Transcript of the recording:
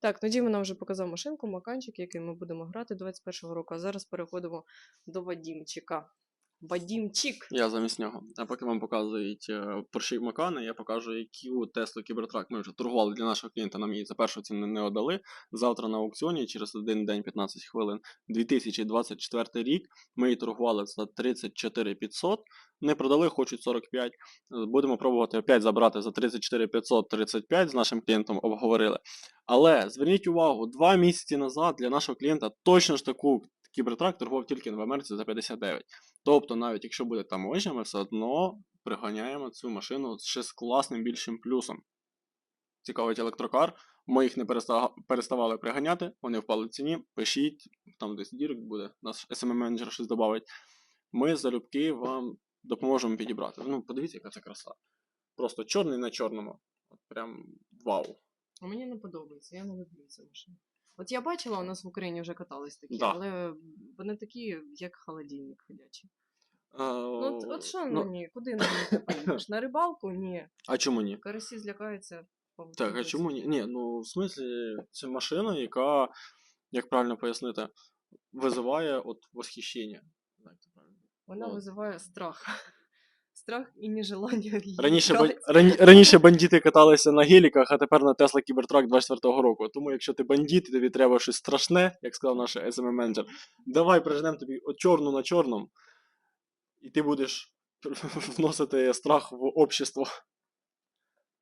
Так, Діма нам вже показав машинку, маканчик, який ми будемо грати 21-го року. А зараз переходимо до Вадімчика. Вадімчик! Я замість нього. А поки вам показують Porsche Macan, я покажу, яку Tesla Cybertruck ми вже торгували для нашого клієнта, нам її за першу ціну не отдали. Завтра на аукціоні через один день 15 хвилин 2024 рік. Ми її торгували за 34 500. Не продали, хочуть 45. Е, Будемо пробувати опять забрати за 34 535 з нашим клієнтом обговорили. Але зверніть увагу, два місяці назад для нашого клієнта точно ж таку кібертрак торгував тільки в Америці за 59. Тобто, навіть якщо буде там вище, ми все одно приганяємо цю машину ще з класним більшим плюсом. Цікавить електрокар. Ми їх не переставали приганяти, вони впали в ціні. Пишіть, там десь дірок буде, наш smm менеджер щось додавить. Ми залюбки вам допоможемо підібрати. Ну, подивіться, яка це краса. Просто чорний на чорному. От прям вау. А мені не подобається, я не люблю цю машину. От я бачила, у нас в Україні вже катались такі, Да. але вони такі, як холодильник ходячий. А, Ну, от, от що ну, ні, куди на них ти поїдеш? На рибалку? Ні. а чому ні? Карасі злякаються. Так, а чому ні? Ні, ну в смислі, це машина, яка, як правильно пояснити, визиває от восхищення. Правильно? Вона Ну. визиває страх. Страх і нежелання її Раніше, бан- брати. рані, раніше бандити каталися на геліках, а тепер на Тесла Кібертрак 24-го року. Тому якщо ти бандит, і тобі треба щось страшне, як сказав наш smm менеджер давай прижнемо тобі от чорну на чорному, і ти будеш вносити страх в общество.